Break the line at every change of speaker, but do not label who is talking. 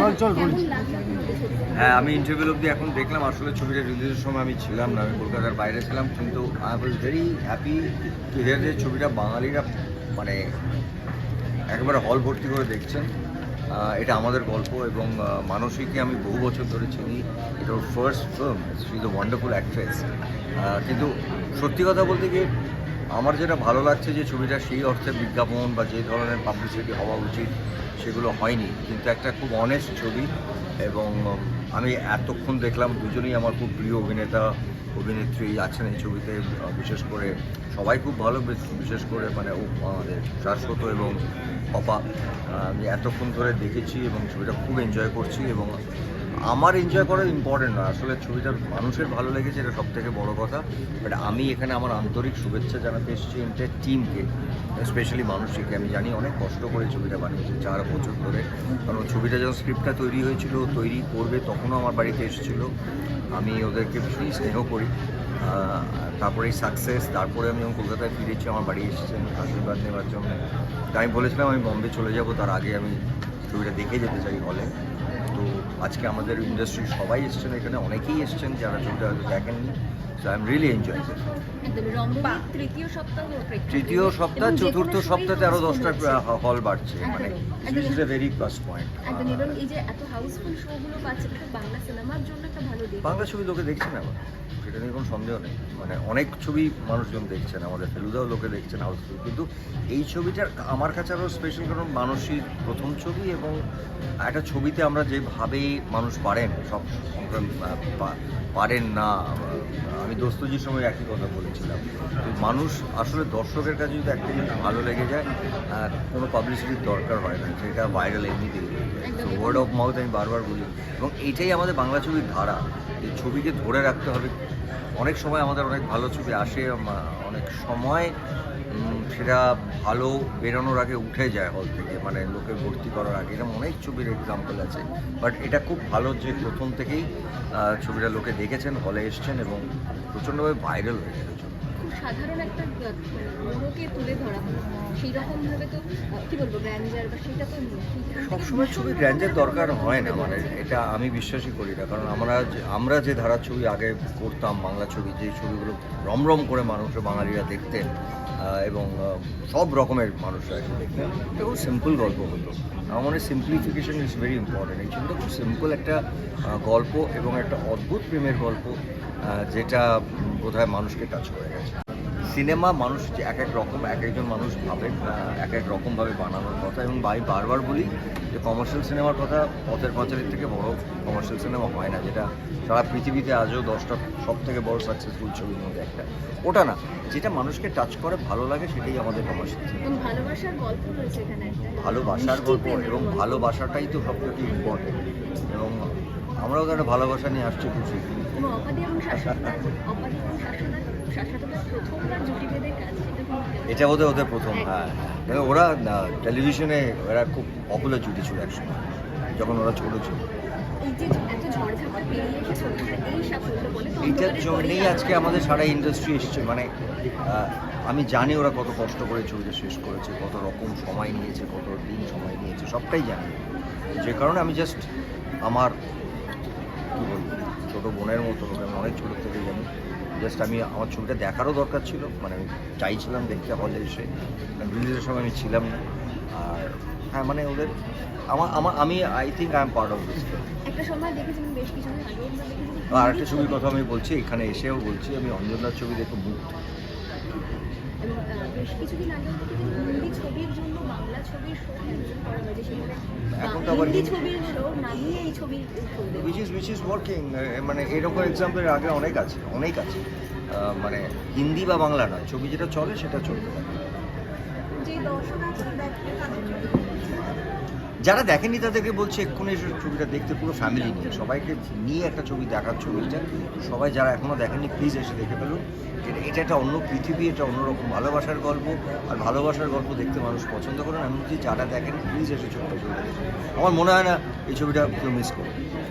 চল চল?
হ্যাঁ আমি ইন্টারভিউ অব্দি এখন দেখলাম, আসলে ছবিটা রিলিজের সময় আমি ছিলাম না, আমি কলকাতার বাইরে ছিলাম, কিন্তু I was very happy to hear যে ছবিটা বাঙালিরা মানে একেবারে হল ভর্তি করে দেখছেন। এটা আমাদের গল্প এবং মানসীকে আমি বহু বছর ধরে চিনি। এটা first film is a wonderful actress কিন্তু সত্যি কথা বলতে গিয়ে আমার যেটা ভালো লাগছে যে ছবিটা সেই অর্থে বিজ্ঞাপন বা যে ধরনের পাবলিসিটি হওয়া উচিত, সেগুলো হয়নি। কিন্তু একটা খুব অনেস্ট ছবি এবং আমি এতক্ষণ দেখলাম, দুজনেই আমার খুব প্রিয় অভিনেতা, অভিনেত্রী আছেন এই ছবিতে বিশেষ করে সবাই খুব ভালো বিশেষ করে মানে আমাদের শাশ্বত এবং অপা। আমি এতক্ষণ ধরে দেখেছি এবং ছবিটা খুব এনজয় করছি এবং আমার এনজয় করা ইম্পর্টেন্ট না আসলে ছবিটা মানুষের ভালো লেগেছে, এটা সব থেকে বড় কথা। বাট আমি এখানে আমার আন্তরিক শুভেচ্ছা জানাতে এসেছি এন্টার টিমকে স্পেশালি মানুষকে। আমি জানি অনেক কষ্ট করে ছবিটা বানিয়েছে চার বছর ধরে। কারণ ছবিটা যখন স্ক্রিপ্টটা তৈরি হয়েছিল, তৈরি করবে তখনও আমার বাড়িতে এসেছিল। আমি ওদেরকে ভীষণই স্নেহ করি। তারপরে সাকসেস তারপরে আমি যখন কলকাতায় ফিরেছি, আমার বাড়ি এসেছেন আশীর্বাদ নেওয়ার জন্য। তাই আমি বলেছিলাম আমি বম্বে চলে যাব, তার আগে আমি ছবিটা দেখে যেতে চাই হলে আজকে আমাদের ইন্ডাস্ট্রির সবাই এসছেন এখানে অনেকেই এসছেন যারা ছবিটা হয়তো দেখেননি। So I am really enjoy
তৃতীয় সপ্তাহ
চতুর্থ সপ্তাহে
houseful
দশটা। হল বাড়ছে মানে is a very plus point
এই যে এত হাউসফুল শোগুলো পাচ্ছে বাংলা সিনেমার জন্য একটা ভালো দিক।
বাংলা ছবি লোকে দেখছে না আবার? সেটা নিয়ে কোনো সন্দেহ নেই। মানে অনেক ছবি মানুষজন দেখছেন আমাদের ফেলুদাও লোকে দেখছেন হাউসফুল কিন্তু এই ছবিটার আমার কাছে আরও স্পেশাল কারণ মানুষই প্রথম ছবি এবং একটা ছবিতে আমরা যেভাবে মানুষ পারেন সব পারেন না আমি দোস্তজির সময় একই কথা বলেছিলাম। তো মানুষ আসলে দর্শকের কাছে যদি একটা জিনিস ভালো লেগে যায় আর কোনো পাবলিসিটির দরকার হয় না সেটা ভাইরাল এমনিতেই ওয়ার্ড অফ মাউথ আমি বারবার বলি। এবং এটাই আমাদের বাংলা ছবির ধারা এই ছবিকে ধরে রাখতে হবে। অনেক সময় আমাদের অনেক ভালো ছবি আসে অনেক সময় সেটা ভালো বেরোনোর আগে উঠে যায় হল থেকে মানে লোকে ভর্তি করার আগে। এরকম অনেক ছবির এক্সাম্পল আছে। বাট এটা খুব ভালো যে প্রথম থেকেই ছবিটা লোকে দেখেছেন হলে এসছেন এবং প্রচণ্ডভাবে ভাইরাল হয়ে গেছে
সাধারণ একটা মোড়কে তুলে ধরা সেই রকম ভাবে তো কি বলব গ্র্যান্ডার বা সেটা তো
সবসময় ছবি গ্র্যান্ডের দরকার হয়। না মানে এটা আমি বিশ্বাসই করি না। কারণ আমরা যে আমরা যে ধারার ছবি আগে করতাম বাংলা ছবি যে ছবিগুলো রমরম করে মানুষ বাঙালিরা দেখতেন এবং সব রকমের মানুষরা দেখতেন এটা খুব সিম্পল গল্প হতো। আমার মনে সিম্পলিফিকেশন ইজ ভেরি ইম্পর্টেন্ট এই ছবিটা খুব সিম্পল একটা গল্প এবং একটা অদ্ভুত প্রেমের গল্প যেটা বোধ হয় মানুষকে টাচ করে গেছে। সিনেমা মানুষ যে এক এক রকম এক একজন মানুষ ভাবেন আহ, এক এক রকমভাবে বানানোর কথা। এবং আমি বারবার বলি যে কমার্শিয়াল সিনেমার কথা পথের পাঁচালির থেকে বড় কমার্শিয়াল সিনেমা হয় না যেটা সারা পৃথিবীতে আজও দশটা সব থেকে বড় সাকসেসফুল ছবির মধ্যে একটা। ওটা না যেটা মানুষকে টাচ করে ভালো লাগে সেটাই আমাদের কমার্শিয়াল সিনেমা
ভালোবাসার গল্প
এবং ভালোবাসাটাই তো সব থেকে ইম্পর্টেন্ট এবং আমরাও তো একটা ভালোবাসা নিয়ে আসছি খুশি।
এটা
ওদের ওদের প্রথম হ্যাঁ। ওরা টেলিভিশনে ওরা খুব পপুলার জুটি ছিল একসময়, যখন ওরা ছোট ছিল। এইটার জন্যেই আজকে আমাদের সারা ইন্ডাস্ট্রি এসছে মানে আমি জানি ওরা কত কষ্ট করে ছবিটা শেষ করেছে, কত রকম সময় নিয়েছে, কত দিন সময় নিয়েছে, সবটাই জানি। যে কারণে আমি জাস্ট আমার, কী বলব, ছোটো বোনের মতো আমি অনেক ছোটো থেকে জানি। জাস্ট আমি আমার ছবিটা দেখারও দরকার ছিল। মানে আমি চাইছিলাম দেখতে হলে এসে রিলিজের সময় আমি ছিলাম না। আর হ্যাঁ মানে ওদের আমার আমার আমি I think I am part of this আর একটা ছবির কথা আমি বলছি এখানে এসেও বলছি আমি অঞ্জনার ছবি দেখে মুগ্ধ।
বেশ কিছুদিন আগে ছবির জন্য
এখন তো আবার
ছবির নামিয়ে এই
which is which is working মানে এরকম এক্সাম্পলের আগে অনেক আছে অনেক আছে। মানে হিন্দি বা বাংলা নয় ছবি যেটা চলে সেটা চলতে থাকে
যে দর্শক আছে
যারা দেখেনি তাদেরকে বলছে এক্ষুনি এসে ছবিটা দেখতে, পুরো ফ্যামিলি নিয়ে। সবাইকে নিয়ে একটা ছবি দেখার ছবি সবাই যারা এখনও দেখেনি প্লিজ এসে দেখে ফেলুন। এটা- একটা অন্য পৃথিবী, এটা অন্যরকম ভালোবাসার গল্প। আর ভালোবাসার গল্প দেখতে মানুষ পছন্দ করেন। এমনকি যারা দেখেন প্লিজ এসে ছবিটা আমার মনে হয় না এই ছবিটা কেউ মিস করবে।